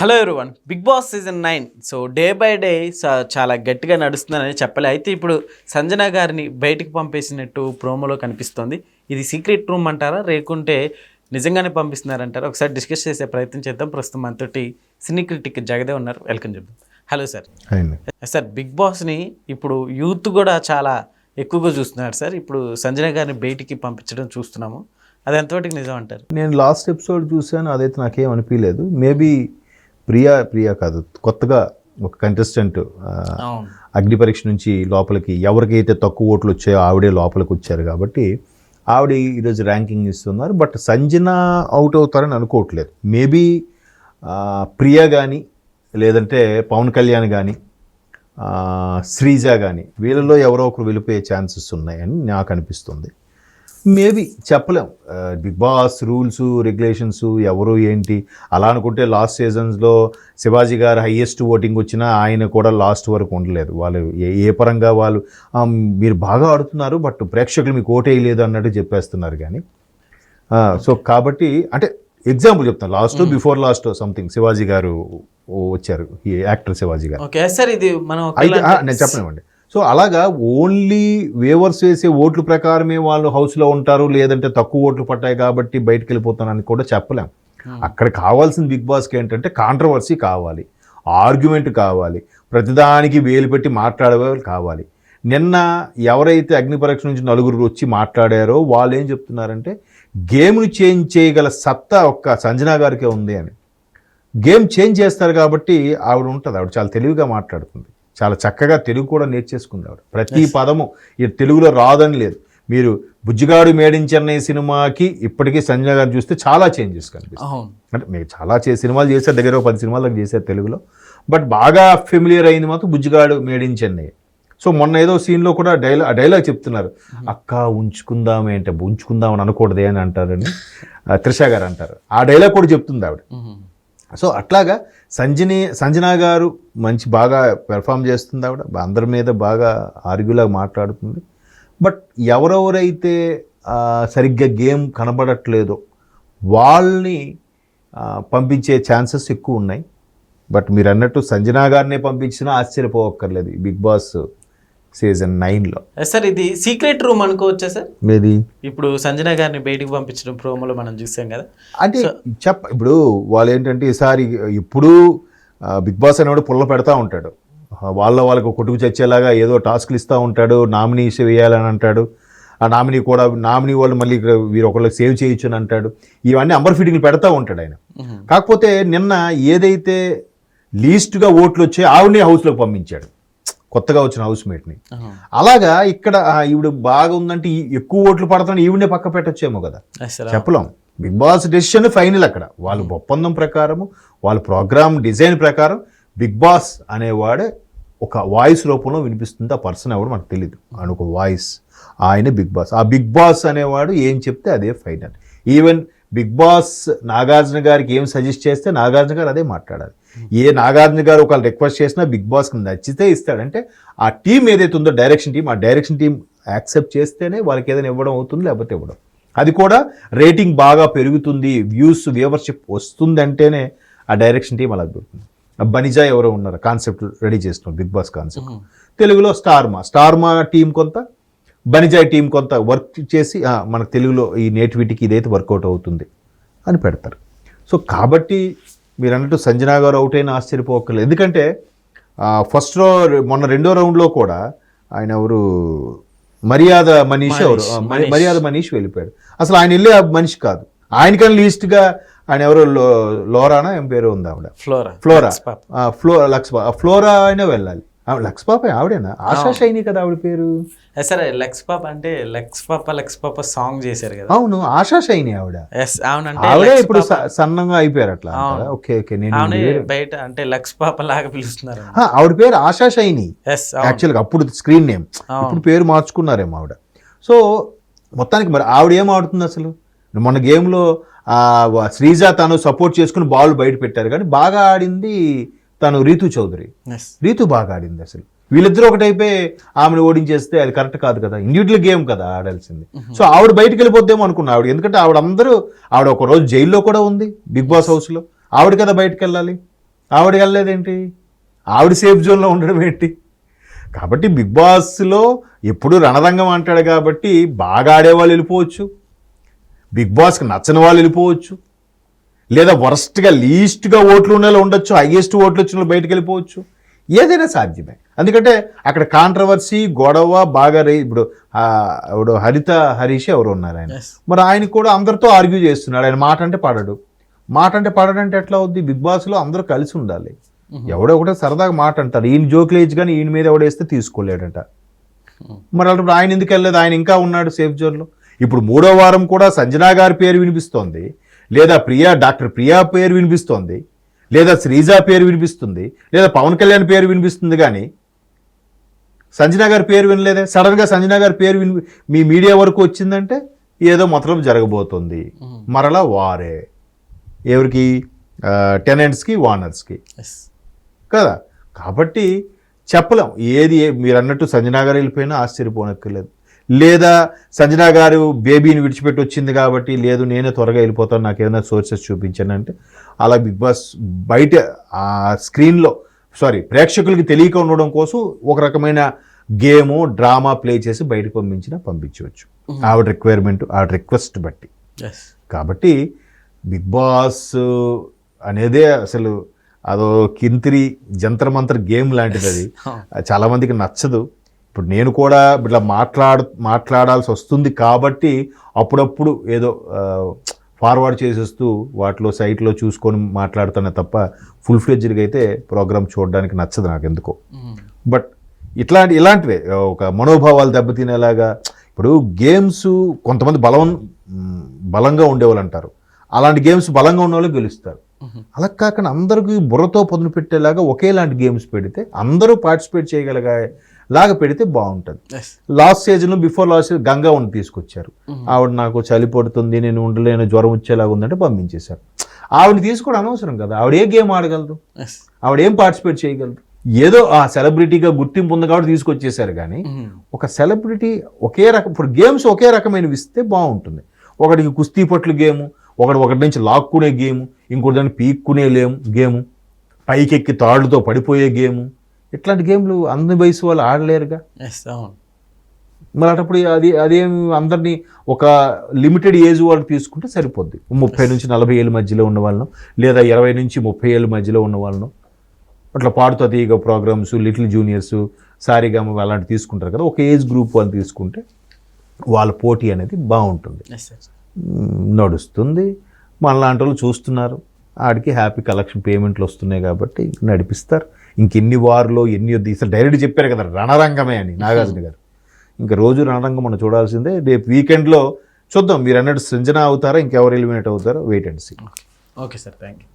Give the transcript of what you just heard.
Hello everyone big boss season nine so day by day చాలా గట్టిగా నడుస్తుందని చెప్పలే. అయితే ఇప్పుడు సంజన గారిని బయటికి పంపేసినట్టు ప్రోమోలో కనిపిస్తోంది. ఇది సీక్రెట్ రూమ్ అంటారా? లేకుంటే నిజంగానే పంపిస్తున్నారంటారా? ఒకసారి డిస్కస్ చేసే ప్రయత్నం చేద్దాం. ప్రస్తుతం మనతోటి సినీ క్రిటిక్ జగదే ఉన్నారు. వెల్కమ్ చెప్దాం. హలో సార్ సార్ బిగ్ బాస్ని ఇప్పుడు యూత్ కూడా చాలా ఎక్కువగా చూస్తున్నారు సార్ ఇప్పుడు సంజన గారిని బయటికి పంపించడం చూస్తున్నాము. అది ఎంతవరకు నిజం అంటారు? నేను లాస్ట్ ఎపిసోడ్ చూశాను. అదైతే నాకేం అనిపించలేదు మేబీ ప్రియా ప్రియా కాదు కొత్తగా ఒక కంటెస్టెంట్ అగ్ని పరీక్ష నుంచి లోపలికి ఎవరికైతే తక్కువ ఓట్లు వచ్చాయో ఆవిడే లోపలికి వచ్చారు కాబట్టి ఆవిడ ఈరోజు ర్యాంకింగ్ ఇస్తున్నారు. బట్ సంజన అవుట్ అవుతారని అనుకోవట్లేదు. మేబీ ప్రియా కానీ లేదంటే పవన్ కళ్యాణ్ కానీ శ్రీజ కానీ వీళ్ళలో ఎవరో ఒకరు వెళ్ళిపోయే ఛాన్సెస్ ఉన్నాయని నాకు అనిపిస్తుంది. మేబీ చెప్పలేం. బిగ్ బాస్ రూల్స్ రెగ్యులేషన్స్ ఎవరు ఏంటి? అలా అనుకుంటే లాస్ట్ సీజన్స్లో శివాజీ గారు హయ్యెస్ట్ ఓటింగ్ వచ్చినా ఆయన కూడా లాస్ట్ వరకు ఉండలేదు. వాళ్ళు ఏ ఏ పరంగా వాళ్ళు "ఆ, మీరు బాగా ఆడుతున్నారు బట్ ప్రేక్షకులు మీకు ఓటేయలేదు అన్నట్టు చెప్పేస్తున్నారు కానీ. సో కాబట్టి అంటే ఎగ్జాంపుల్ చెప్తాను last before last something Shivaji garu వచ్చారు. ఈ యాక్టర్ శివాజీ గారు. ఓకే సార్ ఇది మనం నేను చెప్పనివ్వండి సో అలాగా ఓన్లీ వేవర్స్ వేసే ఓట్ల ప్రకారమే వాళ్ళు హౌస్లో ఉంటారు లేదంటే తక్కువ ఓట్లు పట్టాయి కాబట్టి బయటకు వెళ్ళిపోతానని కూడా చెప్పలేం. అక్కడ కావాల్సిన బిగ్ బాస్కి ఏంటంటే కాంట్రవర్సీ కావాలి ఆర్గ్యుమెంట్ కావాలి ప్రతిదానికి వేలు పెట్టి మాట్లాడేవాళ్ళు కావాలి. నిన్న ఎవరైతే అగ్ని పరీక్ష నుంచి నలుగురు వచ్చి మాట్లాడారో వాళ్ళు ఏం చెప్తున్నారంటే గేమ్ని చేంజ్ చేయగల సత్తా ఒక్క సంజనా గారికే ఉంది అని. గేమ్ చేంజ్ చేస్తారు కాబట్టి ఆవిడ ఉంటుంది ఆవిడ చాలా తెలివిగా మాట్లాడుతుంది. చాలా చక్కగా తెలుగు కూడా నేర్చేసుకుంది ఆవిడ ప్రతి పదము ఈ తెలుగులో రాదని లేదు. మీరు బుజ్జిగాడు మేడించన్న సినిమాకి ఇప్పటికీ సంజయ్ గారు చూస్తే చాలా చేంజెస్ కనిపిస్తాయి. అంటే మీరు చాలా చే సినిమాలు చేశారు దగ్గర పది సినిమాలు దాకా చేశారు తెలుగులో. బట్ బాగా ఫెమిలియర్ అయింది మాత్రం బుజ్జిగాడు మేడించన్న సో మొన్న ఏదో సీన్లో కూడా డైలాగ్ డైలాగ్ చెప్తున్నారు. అక్క ఉంచుకుందామే అంటే ఉంచుకుందాం అని అనకూడదే అని అంటారని త్రిష గారు అంటారు. ఆ డైలాగ్ కూడా చెప్తుంది ఆవిడ. సో అట్లాగా సంజని సంజనా గారు మంచి బాగా పెర్ఫామ్ చేస్తుంది ఆవిడ. అందరి మీద బాగా ఆర్గ్యూలాగా మాట్లాడుతుంది. బట్ ఎవరెవరైతే సరిగ్గా గేమ్ కనబడట్లేదో వాళ్ళని పంపించే ఛాన్సెస్ ఎక్కువ ఉన్నాయి. బట్ మీరు అన్నట్టు సంజనా గారినే పంపించినా ఆశ్చర్యపోవక్కర్లేదు. బిగ్ బాస్ సీజన్ నైన్లో. సార్ ఇది సీక్రెట్ రూమ్ అనుకోవచ్చా సార్ మీది? ఇప్పుడు సంజన గారిని బయటికి పంపించడం ప్రోమోలో మనం చూసాం కదా. అంటే చెప్ప ఇప్పుడు వాళ్ళు ఏంటంటే ఈసారి ఇప్పుడు బిగ్ బాస్ అనేవాడు పుల్ల పెడతా ఉంటాడు. వాళ్ళ వాళ్ళకు కొట్టుకు చచ్చేలాగా ఏదో టాస్క్లు ఇస్తూ ఉంటాడు నామినీస్ వేయాలని అంటాడు. ఆ నామినీ కూడా నామినీ వాళ్ళు మళ్ళీ ఇక్కడ వీరు ఒకళ్ళకి సేవ్ చేయొచ్చు అని అంటాడు. ఇవన్నీ అంబర్ ఫీటింగ్లు పెడతా ఉంటాడు ఆయన. కాకపోతే నిన్న ఏదైతే లీస్ట్గా ఓట్లు వచ్చాయో ఆవిడని హౌస్లోకి పంపించాడు. కొత్తగా వచ్చిన హౌస్ మేట్ని. అలాగా ఇక్కడ ఈవిడ బాగా ఉందంటే ఈ ఎక్కువ ఓట్లు పడతాను ఈవిడనే పక్క పెట్టొచ్చేమో కదా. చెప్పలేం. బిగ్ బాస్ డెసిషన్ ఫైనల్ అక్కడ. వాళ్ళ ఒప్పందం ప్రకారము వాళ్ళ ప్రోగ్రామ్ డిజైన్ ప్రకారం బిగ్ బాస్ అనేవాడే ఒక వాయిస్ రూపంలో వినిపిస్తుంది. ఆ పర్సన్ ఎవడు మనకు తెలియదు ఆయన ఒక వాయిస్ ఆయన బిగ్ బాస్ ఆ బిగ్ బాస్ అనేవాడు ఏం చెప్తే అదే final even big boss Nagarjuna గారికి ఏం సజెస్ట్ చేస్తే నాగార్జున గారు అదే మాట్లాడాలి. ఏ నాగార్జున గారు ఒకళ్ళు రిక్వెస్ట్ చేసినా బిగ్ బాస్కి నచ్చితే ఇస్తాడంటే ఆ టీం ఏదైతే ఉందో డైరెక్షన్ టీం ఆ డైరెక్షన్ టీం యాక్సెప్ట్ చేస్తేనే వాళ్ళకి ఏదైనా ఇవ్వడం అవుతుంది లేకపోతే ఇవ్వడం. అది కూడా రేటింగ్ బాగా పెరుగుతుంది వ్యూస్ వ్యూవర్షిప్ వస్తుంది అంటేనే ఆ డైరెక్షన్ టీం అలా దొరుకుతుంది బనిజా ఎవరో ఉన్నారు కాన్సెప్ట్ రెడీ చేస్తున్నారు బిగ్ బాస్ కాన్సెప్ట్. తెలుగులో స్టార్మా. స్టార్మా టీం కొంత బనిజాయ్ టీం కొంత వర్క్ చేసి మనకు తెలుగులో ఈ నేటివిటీకి ఇదైతే వర్కౌట్ అవుతుంది అని పెడతారు. సో కాబట్టి మీరు అన్నట్టు సంజనా గారు అవుట్ అయినా ఆశ్చర్యపోకర్లేదు ఎందుకంటే ఫస్ట్లో మొన్న రెండో రౌండ్లో కూడా ఆయన ఎవరు మర్యాద మనీష్ ఎవరు. మర్యాద మనీష్ వెళ్ళిపోయాడు. అసలు ఆయన వెళ్ళే మనిషి కాదు. ఆయనకన్నా లీస్ట్గా ఆయన ఎవరు లోరానా? ఏం పేరు ఉంది ఆవిడ? ఫ్లోరా. ఫ్లోరా. ఫ్లోరా అయినా వెళ్ళాలి. లక్స్ పాప ఆవిడేనా? ఆశా షైని కదా ఆవిడ పేరు? sir లక్స్ పాప అంటే లక్స్ పాప లక్స్ పాప సాంగ్ చేశారు కదా. అవును ఆశా షైని ఆవిడ. అవునంటే ఆవిడే ఇప్పుడు సన్నంగా అయిపోయారు అట్లా? ఓకే ఓకే నేను బయట అంటే లక్స్ పాప లాగా పిలుస్తున్నారు. ఆవిడ పేరు ఆశా షైని ఎస్ యాక్చువల్గా అప్పుడు స్క్రీన్ నేమ్. ఇప్పుడు పేరు మార్చుకున్నారేమో ఆవిడ. సో మొత్తానికి మరి ఆవిడ ఏం ఆడుతుంది అసలు? మొన్న గేమ్లో శ్రీజ తను సపోర్ట్ చేసుకుని బాల్ బయట పెట్టారు. కానీ బాగా ఆడింది తను రీతు చౌదరి. రీతు బాగా ఆడింది అసలు. వీళ్ళిద్దరూ ఒకటైపోయి ఆమెను ఓడించేస్తే అది కరెక్ట్ కాదు కదా. ఇండివిజువల్ గేమ్ కదా ఆడాల్సింది. సో ఆవిడ బయటికి వెళ్ళిపోద్దేమో అనుకున్నా ఆవిడ. ఎందుకంటే ఆవిడ అందరూ ఆవిడ ఒక రోజు జైల్లో కూడా ఉంది బిగ్ బాస్ హౌస్లో. ఆవిడ కదా బయటకు వెళ్ళాలి. ఆవిడ వెళ్ళలేదేంటి? ఆవిడ సేఫ్ జోన్లో ఉండడం ఏంటి? కాబట్టి బిగ్ బాస్లో ఎప్పుడు రణరంగం అంటాడు కాబట్టి బాగా ఆడేవాళ్ళు వెళ్ళిపోవచ్చు. బిగ్ బాస్కి నచ్చని వాళ్ళు వెళ్ళిపోవచ్చు. లేదా వరస్ట్గా లీస్ట్గా ఓట్లు ఉన్న ఉండొచ్చు హైయెస్ట్ ఓట్లు వచ్చిన బయటకు వెళ్ళిపోవచ్చు. ఏదైనా సాధ్యమే. ఎందుకంటే అక్కడ కాంట్రవర్సీ గొడవ బాగా రే ఇప్పుడు ఇప్పుడు హరిత హరీష్ ఎవరు ఉన్నారు ఆయన? మరి ఆయన కూడా అందరితో ఆర్గ్యూ చేస్తున్నాడు. ఆయన మాట అంటే పడడు. మాట అంటే పడడంటే ఎట్లా అవుద్ది? బిగ్ బాస్లో అందరూ కలిసి ఉండాలి. ఎవడో ఒకటే సరదాగా మాట అంటారు ఈయన జోకులేజ్ కానీ ఈయన మీద ఎవడేస్తే తీసుకోలేడట. మరి అలాంటప్పుడు ఆయన ఎందుకు వెళ్ళలేదు? ఆయన ఇంకా ఉన్నాడు సేఫ్ జోన్లో ఇప్పుడు మూడో వారం కూడా సంజనా గారి పేరు వినిపిస్తోంది. లేదా ప్రియా డాక్టర్ ప్రియా పేరు వినిపిస్తోంది లేదా శ్రీజా పేరు వినిపిస్తుంది లేదా పవన్ కళ్యాణ్ పేరు వినిపిస్తుంది కానీ సంజనా గారి పేరు వినలేదే? సడన్గా సంజనా గారి పేరు విని మీ మీడియా వరకు వచ్చిందంటే ఏదో మొత్తం జరగబోతుంది. మరలా వారే. ఎవరికి? టెనెంట్స్కి వానర్స్కి కదా? కాబట్టి చెప్పలేం. ఏది మీరు అన్నట్టు సంజనా గారు వెళ్ళిపోయినా ఆశ్చర్యపోనక్కర్లేదు. లేదా సంజనా గారు బేబీని విడిచిపెట్టి వచ్చింది కాబట్టి లేదు నేనే త్వరగా వెళ్ళిపోతాను నాకు ఏమైనా సోర్సెస్ చూపించాను అంటే అలా బిగ్ బాస్ బయట ఆ స్క్రీన్లో సారీ ప్రేక్షకులకి తెలియక ఉండడం కోసం ఒక రకమైన గేము డ్రామా ప్లే చేసి బయటకు పంపించినా పంపించవచ్చు. ఆవిడ రిక్వైర్మెంట్ ఆవిడ రిక్వెస్ట్ బట్టి. కాబట్టి బిగ్ బాస్ అనేదే అసలు అదో కింతిరి జంతర్ మంతర్ గేమ్ లాంటిది అది. అది చాలా మందికి నచ్చదు. ఇప్పుడు నేను కూడా ఇట్లా మాట్లాడ మాట్లాడాల్సి వస్తుంది కాబట్టి అప్పుడప్పుడు ఏదో ఫార్వర్డ్ చేసేస్తూ వాటిలో సైట్లో చూసుకొని మాట్లాడుతానే తప్ప ఫుల్ ఫ్లెడ్జ్డ్గా అయితే ప్రోగ్రామ్ చూడడానికి నచ్చదు నాకు ఎందుకో. బట్ ఇట్లాంటి ఇలాంటివే ఒక మనోభావాలు దెబ్బతినేలాగా ఇప్పుడు గేమ్స్ కొంతమంది బలం బలంగా ఉండేవాళ్ళు అంటారు. అలాంటి గేమ్స్ బలంగా ఉన్న వాళ్ళు గెలుస్తారు. అలా కాకుండా అందరికీ బుర్రతో పదును పెట్టేలాగా ఒకేలాంటి గేమ్స్ పెడితే అందరూ పార్టిసిపేట్ చేయగలిగే లాగా పెడితే బాగుంటుంది. Last season before last season Ganga ఉండి తీసుకొచ్చారు. ఆవిడ నాకు చలి పడుతుంది నేను ఉండలేను జ్వరం వచ్చేలాగా ఉందంటే పంపించేశారు. ఆవిడ తీసుకోవడం అనవసరం కదా. ఆవిడ ఏ గేమ్ ఆడగలదు? ఆవిడ ఏం పార్టిసిపేట్ చేయగలదు? ఏదో ఆ సెలబ్రిటీగా గుర్తింపు ఉంది కాబట్టి తీసుకొచ్చేసారు కానీ ఒక సెలబ్రిటీ ఒకే రకం ఇప్పుడు గేమ్స్ ఒకే రకమైనవి ఇస్తే బాగుంటుంది. ఒకటికి కుస్తీ పట్లు గేము ఒకటి ఒకటి నుంచి లాక్కునే గేము ఇంకోటి దాన్ని పీక్కునే లేము గేము. పైకెక్కి తాళ్ళతో పడిపోయే గేము. ఇట్లాంటి గేమ్లు అన్ని వయసు వాళ్ళు ఆడలేరుగా. మరి అటప్పుడు అది అదేం అందరినీ ఒక లిమిటెడ్ ఏజ్ వాళ్ళకి తీసుకుంటే సరిపోద్ది. ముప్పై నుంచి నలభై ఏళ్ళ మధ్యలో ఉన్న వాళ్ళను లేదా ఇరవై నుంచి ముప్పై ఏళ్ళ మధ్యలో ఉన్న వాళ్ళను అట్లా పాడుతో తీగ ప్రోగ్రామ్స్ లిటిల్ జూనియర్స్ సారీగామ అలాంటివి తీసుకుంటారు కదా ఒక ఏజ్ గ్రూప్ వాళ్ళు తీసుకుంటే వాళ్ళ పోటీ అనేది బాగుంటుంది. నడుస్తుంది. మనలాంటి వాళ్ళు చూస్తున్నారు. ఆడికి హ్యాపీ కలెక్షన్ పేమెంట్లు వస్తున్నాయి కాబట్టి నడిపిస్తారు. ఇంకెన్ని వారులో ఎన్ని వద్దు డైరెక్ట్ చెప్పారు కదా రణరంగమే అని నాగార్జున గారు. ఇంకా రోజు రణరంగం మనం చూడాల్సిందే. రేపు వీకెండ్లో చూద్దాం. మీరు అన్నట్టు సృజన అవుతారా ఇంకెవరు ఎలిమినేట్ అవుతారో wait and see. Okay sir thank you